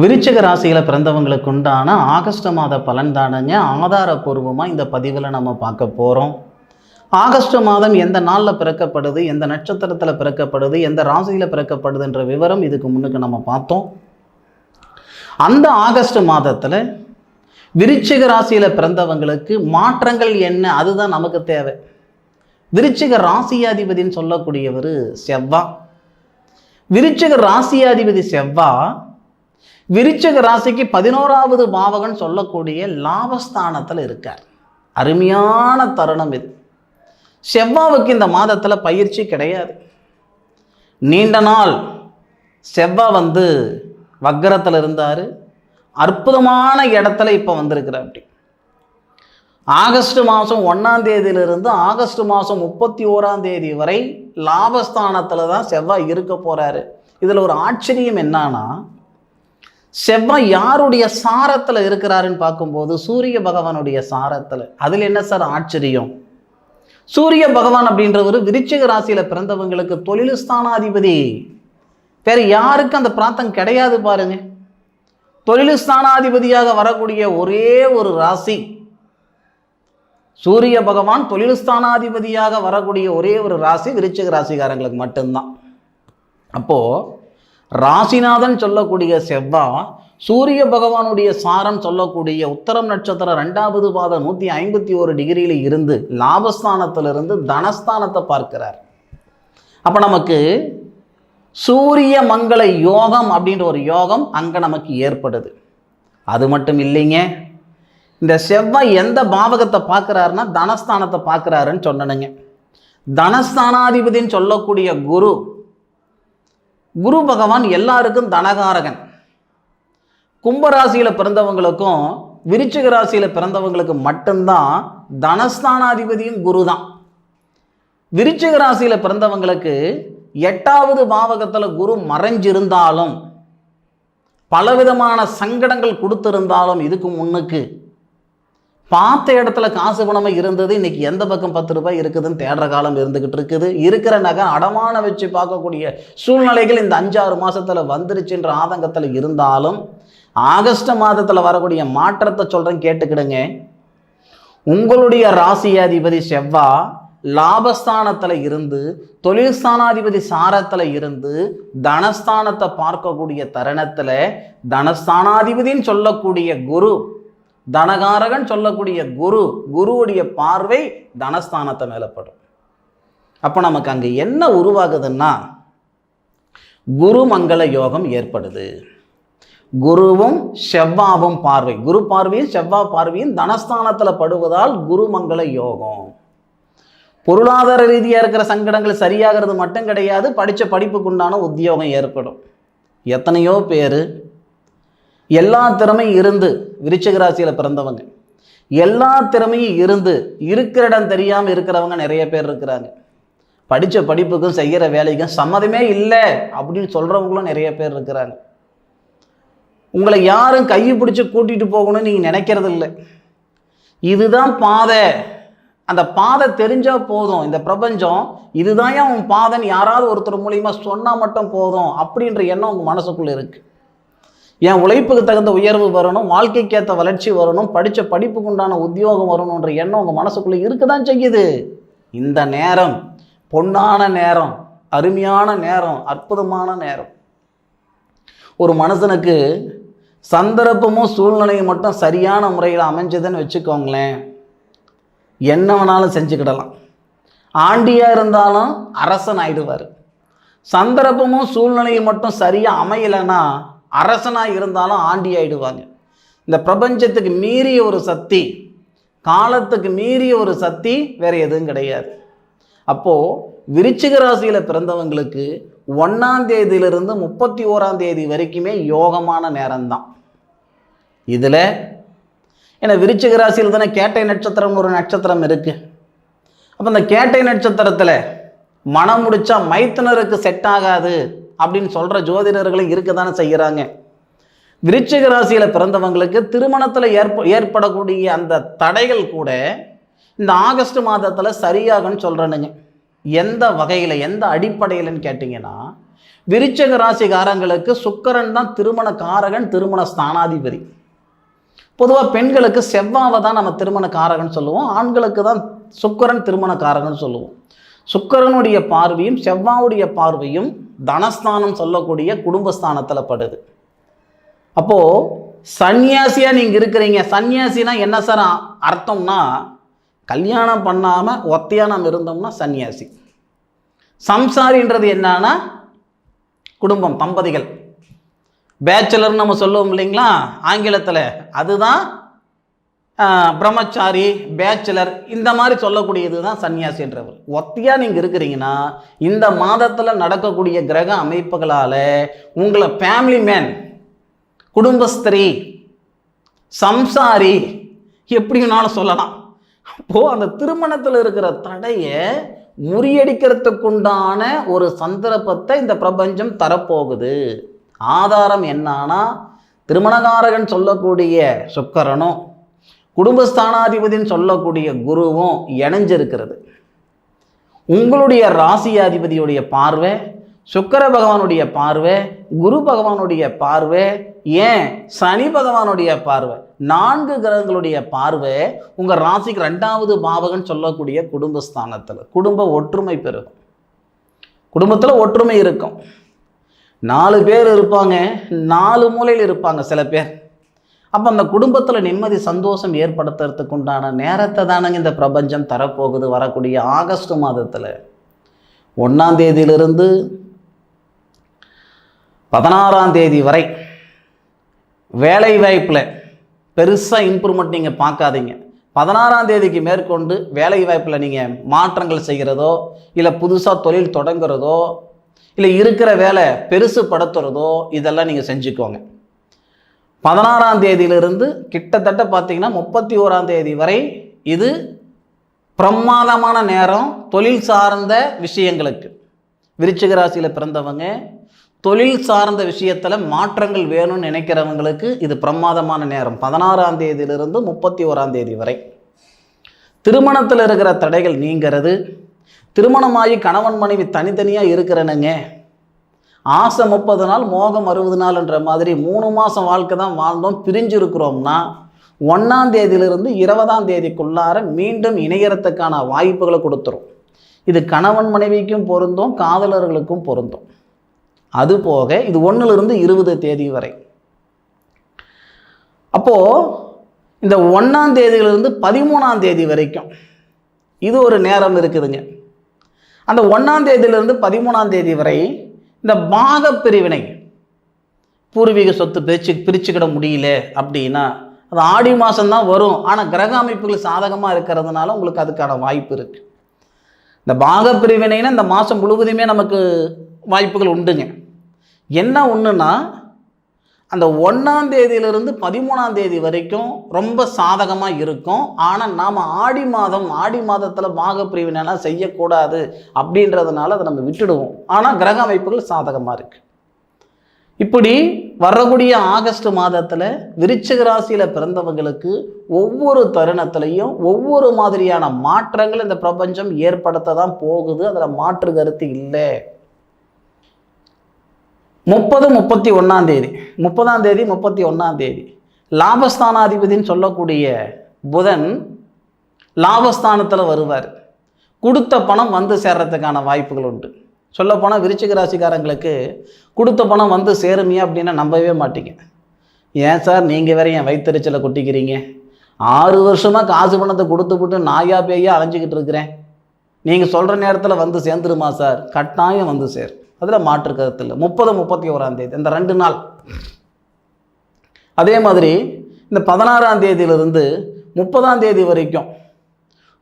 விருச்சிக ராசியில் பிறந்தவங்களுக்கு உண்டான ஆகஸ்ட் மாத பலன் தானங்க. ஆதாரபூர்வமாக இந்த பதிவில் நம்ம பார்க்க போகிறோம் ஆகஸ்ட் மாதம் எந்த நாளில் பிறக்கப்படுது எந்த நட்சத்திரத்தில் பிறக்கப்படுது எந்த ராசியில் பிறக்கப்படுதுன்ற விவரம் இதுக்கு முன்னுக்கு நம்ம பார்த்தோம். அந்த ஆகஸ்ட் மாதத்தில் விருச்சிக ராசியில் பிறந்தவங்களுக்கு மாற்றங்கள் என்ன? அதுதான் நமக்கு தேவை. விருச்சிக ராசியாதிபதின்னு சொல்லக்கூடியவர் செவ்வா. விருச்சிக ராசியாதிபதி செவ்வா விருச்சக ராசிக்கு பதினோராவது பாவகன் சொல்லக்கூடிய லாபஸ்தானத்தில் இருக்கார். அருமையான தருணம் இது. செவ்வாவுக்கு இந்த மாதத்தில் பயிற்சி கிடையாது. நீண்ட நாள் செவ்வா வந்து வக்கரத்தில் இருந்தார். அற்புதமான இடத்துல இப்போ வந்திருக்கிறார் அப்படி. ஆகஸ்ட் மாதம் ஒன்றாம் தேதியிலிருந்து ஆகஸ்ட் மாதம் முப்பத்தி ஓராம் தேதி வரை லாபஸ்தானத்தில் தான் செவ்வாய் இருக்க போகிறாரு இதில் ஒரு ஆச்சரியம் என்னன்னா செவ்வாய் யாருடைய சாரத்தில் இருக்கிறாருன்னு பார்க்கும்போது சூரிய பகவானுடைய சாரத்தில். அதில் என்ன சார்? ஆச்சரியம். சூரிய பகவான் அப்படின்றவர் விருச்சிக ராசியில் பிறந்தவங்களுக்கு தொழில் ஸ்தானாதிபதி. வேறு யாருக்கும் அந்த பிராத்தம் கிடையாது பாருங்க. தொழில் ஸ்தானாதிபதியாக வரக்கூடிய ஒரே ஒரு ராசி. சூரிய பகவான் தொழில் ஸ்தானாதிபதியாக வரக்கூடிய ஒரே ஒரு ராசி விருச்சிக ராசிக்காரங்களுக்கு மட்டும்தான். அப்போது ராசிநாதன் சொல்லக்கூடிய செவ்வா சூரிய பகவானுடைய சாரம் சொல்லக்கூடிய உத்தரம் நட்சத்திரம் ரெண்டாவது பாதம் நூற்றி ஐம்பத்தி ஒரு டிகிரியில் இருந்து லாபஸ்தானத்திலிருந்து தனஸ்தானத்தை பார்க்கிறார். அப்போ நமக்கு சூரிய மங்கள யோகம் அப்படின்ற ஒரு யோகம் அங்கே நமக்கு ஏற்படுது. அது மட்டும் இல்லைங்க. இந்த செவ்வாய் எந்த பாவகத்தை பார்க்குறாருன்னா தனஸ்தானத்தை பார்க்குறாருன்னு சொன்னனுங்க. தனஸ்தானாதிபதின்னு சொல்லக்கூடிய குரு குரு பகவான் எல்லாருக்கும் தனகாரகன். கும்பராசியில் பிறந்தவங்களுக்கும் விருச்சிக ராசியில் பிறந்தவங்களுக்கு மட்டும்தான் தனஸ்தானாதிபதியும் குரு தான் விருச்சிக ராசியில் பிறந்தவங்களுக்கு எட்டாவது பாவகத்தில் குரு மறைஞ்சிருந்தாலும் பலவிதமான சங்கடங்கள் கொடுத்திருந்தாலும் இதுக்கு முன்னுக்கு பார்த்த இடத்துல காசு பணமாக இருந்தது இன்னைக்கு எந்த பக்கம் பத்து ரூபாய் இருக்குதுன்னு தேடுற காலம் இருந்துக்கிட்டு இருக்குது. இருக்கிற நகை அடமான வச்சு பார்க்கக்கூடிய சூழ்நிலைகள் இந்த அஞ்சாறு மாதத்தில் வந்துருச்சுன்ற ஆதங்கத்தில் இருந்தாலும் ஆகஸ்ட் மாதத்தில் வரக்கூடிய மாற்றத்தை சொல்கிறேன் கேட்டுக்கிடுங்க. உங்களுடைய ராசியாதிபதி செவ்வா லாபஸ்தானத்தில் இருந்து தொழில் ஸ்தானாதிபதி சாரத்தில் இருந்து தனஸ்தானத்தை பார்க்கக்கூடிய தருணத்தில் தனஸ்தானாதிபதின்னு சொல்லக்கூடிய குரு தனகாரகன் சொல்லக்கூடிய குரு குருவுடைய பார்வை தனஸ்தானத்தை மேலப்படும் அப்போ நமக்கு அங்கே என்ன உருவாகுதுன்னா குரு மங்கள யோகம் ஏற்படுது. குருவும் செவ்வாவும் பார்வை. குரு பார்வையும் செவ்வா பார்வையும் தனஸ்தானத்தில் படுவதால் குருமங்கள யோகம். பொருளாதார ரீதியாக இருக்கிற சங்கடங்கள் சரியாகிறது மட்டும் கிடையாது படித்த படிப்புக்குண்டான உத்தியோகம் ஏற்படும். எத்தனையோ பேர் எல்லா திறமையும் இருந்து விருச்சிக ராசியில் பிறந்தவங்க. எல்லா திறமையும் இருந்து இருக்கிற இடம் தெரியாமல் இருக்கிறவங்க நிறைய பேர் இருக்கிறாங்க. படித்த படிப்புக்கும் செய்கிற வேலைக்கும் சம்மதமே இல்லை அப்படின்னு சொல்கிறவங்களும் நிறைய பேர் இருக்கிறாங்க. உங்களை யாரும் கையை பிடிச்சி கூட்டிகிட்டு போகணும்னு நீங்கள் நினைக்கிறது இல்லை. இதுதான் பாதை. அந்த பாதை தெரிஞ்சால் போதும். இந்த பிரபஞ்சம் இதுதான் ஏன் உன் பாதைன்னு யாராவது ஒருத்தர் மூலியமாக சொன்னால் மட்டும் போதும் அப்படின்ற எண்ணம் உங்கள் மனசுக்குள்ளே இருக்குது என் உழைப்புக்கு தகுந்த உயர்வு வரணும் வாழ்க்கைக்கேற்ற வளர்ச்சி வரணும் படித்த படிப்புக்கு உண்டான உத்தியோகம் வரணுன்ற எண்ணம் உங்கள் மனசுக்குள்ளே இருக்க தான் செய்யுது. இந்த நேரம் பொன்னான நேரம் அருமையான நேரம் அற்புதமான நேரம். ஒரு மனுஷனுக்கு சந்தர்ப்பமும் சூழ்நிலையும் மட்டும் சரியான முறையில் அமைஞ்சதுன்னு வச்சுக்கோங்களேன். என்ன வேணாலும் செஞ்சுக்கிடலாம். ஆண்டியாக இருந்தாலும் அரசன் ஆயிடுவார். சந்தர்ப்பமும் சூழ்நிலையும் மட்டும் சரியாக அமையலைன்னா அரசனாக இருந்தாலும் ஆண்டி ஆயிடுவாங்க. இந்த பிரபஞ்சத்துக்கு மீறிய ஒரு சக்தி காலத்துக்கு மீறிய ஒரு சக்தி வேறு எதுவும் கிடையாது. அப்போது விருச்சிக ராசியில் பிறந்தவங்களுக்கு ஒன்றாம் தேதியிலிருந்து முப்பத்தி ஓராம் தேதி வரைக்குமே யோகமான நேரம்தான். இதில் ஏன்னா விருச்சிக ராசியில் தானே கேட்டை நட்சத்திரம்னு ஒரு நட்சத்திரம் இருக்குது அப்போ அந்த கேட்டை நட்சத்திரத்தில் மனம் முடித்தா மைத்துனருக்கு செட் ஆகாது. அப்படின்னு சொல்கிற ஜோதிடர்களும் இருக்க தானே செய்கிறாங்க விருச்சிக ராசியில் பிறந்தவங்களுக்கு திருமணத்தில் ஏற்ப ஏற்படக்கூடிய அந்த தடைகள் கூட இந்த ஆகஸ்ட் மாதத்தில் சரியாகும்னு சொல்கிறேனுங்க எந்த வகையில் எந்த அடிப்படையிலன்னு கேட்டிங்கன்னா விருச்சக ராசிக்காரங்களுக்கு சுக்கரன் தான் திருமண காரகன் திருமண ஸ்தானாதிபதி. பொதுவாக பெண்களுக்கு செவ்வாவை தான் நம்ம திருமண காரகன் சொல்லுவோம். ஆண்களுக்கு தான் சுக்கரன் திருமண காரகன் சொல்லுவோம். சுக்கரனுடைய பார்வையும் செவ்வாவுடைய பார்வையும் தனஸ்தானம் சொல்லக்கூடிய குடும்பஸ்தானத்தில் படுது. அப்போது சன்னியாசியாக நீங்கள் இருக்கிறீங்க. சன்னியாசினா என்ன சார் அர்த்தம்னா கல்யாணம் பண்ணாமல் ஒத்தையாக நம்ம இருந்தோம்னா சன்னியாசி. சம்சாரின்றது என்னன்னா குடும்பம் தம்பதிகள். பேச்சுலர்னு நம்ம சொல்லுவோம் இல்லைங்களா? ஆங்கிலத்தில். அதுதான் பிரம்மச்சாரி பேச்சுலர் இந்த மாதிரி சொல்லக்கூடியது தான் சன்னியாசின்றவர் ஒத்தியா நீங்கள் இருக்கிறீங்கன்னா இந்த மாதத்தில் நடக்கக்கூடிய கிரக அமைப்புகளால் உங்களை ஃபேமிலி மேன் குடும்பஸ்திரி சம்சாரி எப்படினாலும் சொல்லலாம். அப்போது அந்த திருமணத்தில் இருக்கிற தடையை முறியடிக்கிறதுக்குண்டான ஒரு சந்தர்ப்பத்தை இந்த பிரபஞ்சம் தரப்போகுது. ஆதாரம் என்னன்னா திருமணகாரகன் சொல்லக்கூடிய சுக்கரனும் குடும்பஸ்தானாதிபதினு சொல்லக்கூடிய குருவும் இணைஞ்சிருக்கிறது. உங்களுடைய ராசியாதிபதியுடைய பார்வை சுக்கர பகவானுடைய பார்வை குரு பகவானுடைய பார்வை ஏன்? சனி பகவானுடைய பார்வை. நான்கு கிரகங்களுடைய பார்வை உங்கள் ராசிக்கு ரெண்டாவது பாவகன் சொல்லக்கூடிய குடும்பஸ்தானத்தில் குடும்ப ஒற்றுமை பெருகும். குடும்பத்தில் ஒற்றுமை இருக்கும். நாலு பேர் இருப்பாங்க நாலு மூலையில் இருப்பாங்க சில பேர். அப்போ அந்த குடும்பத்தில் நிம்மதி சந்தோஷம் ஏற்படுத்துறதுக்கு உண்டான நேரத்தை தானங்க இந்த பிரபஞ்சம் தரப்போகுது வரக்கூடிய ஆகஸ்ட் மாதத்தில். ஒன்றாம் தேதியிலிருந்து பதினாறாம் தேதி வரை வேலை வாய்ப்பில் பெருசாக இம்ப்ரூவ்மெண்ட் நீங்கள் பார்க்காதீங்க. பதினாறாம் தேதிக்கு மேற்கொண்டு வேலை வாய்ப்பில் நீங்கள் மாற்றங்கள் செய்கிறதோ இல்லை புதுசாக தொழில் தொடங்குறதோ இல்லை இருக்கிற வேலை பெருசு படுத்துறதோ இதெல்லாம் நீங்கள் செஞ்சுக்கோங்க. பதினாறாம் தேதியிலிருந்து கிட்டத்தட்ட பார்த்தீங்கன்னா முப்பத்தி ஓராம் தேதி வரை இது பிரமாதமான நேரம் தொழில் சார்ந்த விஷயங்களுக்கு. விருச்சிக ராசியில் பிறந்தவங்க தொழில் சார்ந்த விஷயத்தில் மாற்றங்கள் வேணும்னு நினைக்கிறவங்களுக்கு இது பிரமாதமான நேரம். பதினாறாம் தேதியிலிருந்து முப்பத்தி ஓராம் தேதி வரை. திருமணத்தில் இருக்கிற தடைகள் நீங்கிறது திருமணமாகி கணவன் மனைவி தனித்தனியாக இருக்கிறனுங்க. ஆசை முப்பது நாள் மோகம் அறுபது நாள்ன்ற மாதிரி மூணு மாதம் வாழ்க்கை தான் வாழ்ந்தோம் பிரிஞ்சிருக்கிறோம்னா ஒன்றாம் தேதியிலிருந்து இருபதாம் தேதிக்குள்ளார மீண்டும் இணையறத்துக்கான வாய்ப்புகளை கொடுத்துரும். இது கணவன் மனைவிக்கும் பொருந்தும் காதலர்களுக்கும் பொருந்தும். அதுபோக இது ஒன்றிலிருந்து இருபது தேதி வரை. அப்போது இந்த ஒன்றாம் தேதியிலிருந்து பதிமூணாம் தேதி வரைக்கும் இது ஒரு நேரம் இருக்குதுங்க. அந்த ஒன்றாம் தேதியிலிருந்து பதிமூணாம் தேதி வரை இந்த பாகப் பிரிவினை பூர்வீக சொத்து பிரிச்சு பிரிச்சுக்கிட முடியல அப்படின்னா அது ஆடி மாதம்தான் வரும். ஆனால் கிரக அமைப்புகள் சாதகமாக இருக்கிறதுனால உங்களுக்கு அதுக்கான வாய்ப்பு இருக்குது இந்த பாக பிரிவினைனா இந்த மாதம் முழுவதுமே நமக்கு வாய்ப்புகள் உண்டுங்க. என்ன ஒன்றுன்னா அந்த ஒன்றாம் தேதியிலிருந்து பதிமூணாம் தேதி வரைக்கும் ரொம்ப சாதகமாக இருக்கும். ஆனால் நாம் ஆடி மாதம் ஆடி மாதத்தில் பாகப்பிரிவினைலாம் செய்யக்கூடாது அப்படின்றதுனால அதை நம்ம விட்டுடுவோம். ஆனால் கிரக அமைப்புகள் சாதகமாக இருக்குது இப்படி வரக்கூடிய ஆகஸ்ட் மாதத்தில் விருச்சிக ராசியில் பிறந்தவங்களுக்கு ஒவ்வொரு தருணத்திலையும் ஒவ்வொரு மாதிரியான மாற்றங்கள் இந்த பிரபஞ்சம் ஏற்படுத்த தான் போகுது. அதில் மாற்று கருத்து இல்லை. முப்பது முப்பத்தி ஒன்றாம் தேதி. முப்பதாம் தேதி முப்பத்தி ஒன்றாம் தேதி. லாபஸ்தானாதிபதினு சொல்லக்கூடிய புதன் லாபஸ்தானத்தில் வருவார். கொடுத்த பணம் வந்து சேர்றதுக்கான வாய்ப்புகள் உண்டு. சொல்லப்போனால் விருச்சிக ராசிக்காரங்களுக்கு கொடுத்த பணம் வந்து சேருமியா அப்படின்னா நம்பவே மாட்டீங்க. ஏன் சார்? நீங்கள் வேற என் வயிற்றுச்சலை கொட்டிக்கிறீங்க. ஆறு வருஷமாக காசு பணத்தை கொடுத்து விட்டு நாயா பேயா அலைஞ்சிக்கிட்டு இருக்கிறேன். நீங்கள் சொல்கிற நேரத்தில் வந்து சேர்ந்துருமா சார்? கட்டாயம் வந்து சேரும். அதில் மாற்று கருத்து இல்லை. முப்பது முப்பத்தி ஓராம் தேதி இந்த ரெண்டு நாள். அதே மாதிரி இந்த பதினாறாம் தேதியிலிருந்து முப்பதாம் தேதி வரைக்கும்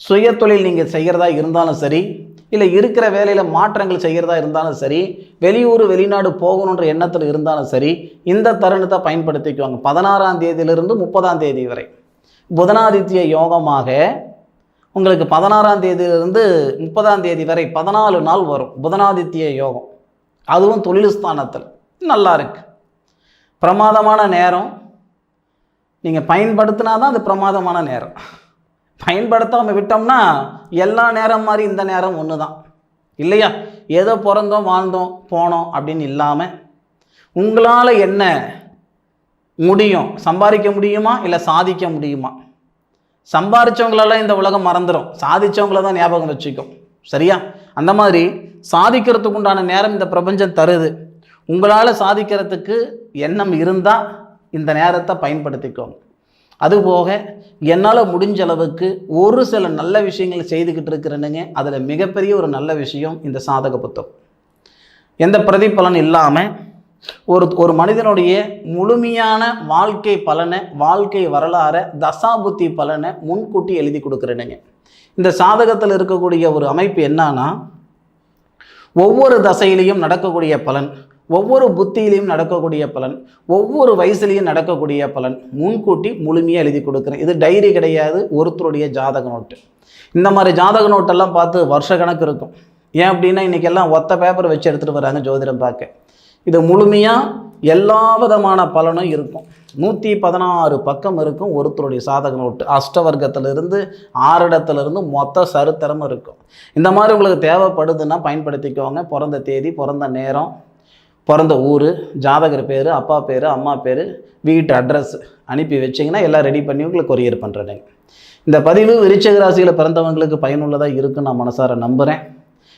சுய தொழில் நீங்கள் செய்கிறதா இருந்தாலும் சரி இல்லை இருக்கிற வேலையில் மாற்றங்கள் செய்கிறதா இருந்தாலும் சரி வெளியூர் வெளிநாடு போகணுன்ற எண்ணத்தில் இருந்தாலும் சரி இந்த தருணத்தை பயன்படுத்திக்குவாங்க. பதினாறாம் தேதியிலிருந்து முப்பதாம் தேதி வரை. புதனாதித்ய யோகமாக உங்களுக்கு பதினாறாம் தேதியிலிருந்து முப்பதாம் தேதி வரை பதினாலு நாள் வரும். புதனாதித்ய யோகம். அதுவும் தொழில் ஸ்தானத்தில் நல்லா இருக்கு பிரமாதமான நேரம். நீங்கள் பயன்படுத்தினா தான் அது பிரமாதமான நேரம். பயன்படுத்தாமல் விட்டோம்னா எல்லா நேரம் மாதிரி இந்த நேரம் ஒன்று தான் இல்லையா? ஏதோ பிறந்தோம் வாழ்ந்தோம் போனோம் அப்படின்னு இல்லாமல் உங்களால் என்ன முடியும்? சம்பாதிக்க முடியுமா? இல்லை சாதிக்க முடியுமா? சம்பாதிச்சவங்களெல்லாம் இந்த உலகம் மறந்துடும் சாதிச்சவங்கள தான் ஞாபகம் வச்சுக்கும். சரியா? அந்த மாதிரி சாதிக்கிறதுக்கு உண்டான நேரம் இந்த பிரபஞ்சம் தருது. உங்களால் சாதிக்கிறதுக்கு எண்ணம் இருந்தால் இந்த நேரத்தை பயன்படுத்திக்கோங்க. அதுபோக என்னால் முடிஞ்ச அளவுக்கு ஒரு சில நல்ல விஷயங்கள் செய்துக்கிட்டு இருக்கிறேனுங்க. அதில் மிகப்பெரிய ஒரு நல்ல விஷயம் இந்த சாதக புத்தகம். எந்த பிரதிபலன் இல்லாமல் ஒரு ஒரு மனிதனுடைய முழுமையான வாழ்க்கை பலனை வாழ்க்கை வரலாறை தசாபுத்தி பலனை முன்கூட்டி எழுதி கொடுக்குறேனுங்க. இந்த சாதகத்தில் இருக்கக்கூடிய ஒரு அமைப்பு என்னன்னா ஒவ்வொரு தசையிலையும் நடக்கக்கூடிய பலன் ஒவ்வொரு புத்தியிலையும் நடக்கக்கூடிய பலன் ஒவ்வொரு வயசுலையும் நடக்கக்கூடிய பலன். முன்கூட்டி முழுமையாக எழுதி கொடுக்குறேன். இது டைரி கிடையாது ஒருத்தருடைய ஜாதக நோட்டு. இந்த மாதிரி ஜாதக நோட்டெல்லாம் பார்த்து வருஷ கணக்கு இருக்கும். ஏன் அப்படின்னா இன்றைக்கி எல்லாம் ஒத்த பேப்பர் வச்சு எடுத்துகிட்டு வராங்க ஜோதிடம் பார்க்க. இது முழுமையாக எல்லா விதமான பலனும் இருக்கும். நூற்றி பதினாறு பக்கம் இருக்கும் ஒருத்தருடைய சாதக நோட்டு. அஷ்டவர்க்கத்திலிருந்து ஆறிடத்துலேருந்து மொத்த சரித்திரமும் இருக்கும். இந்த மாதிரி உங்களுக்கு தேவைப்படுதுன்னா பயன்படுத்திக்கோங்க. பிறந்த தேதி பிறந்த நேரம் பிறந்த ஊர் ஜாதகர் பேர் அப்பா பேர் அம்மா பேர் வீட்டு அட்ரஸ் அனுப்பி வச்சிங்கன்னா எல்லாம் ரெடி பண்ணி உங்களுக்கு கொரியர் பண்ணுறேன் இந்த பதிவு விருச்சக ராசியில் பிறந்தவங்களுக்கு பயனுள்ளதாக இருக்குன்னு நான் மனசார நம்புகிறேன்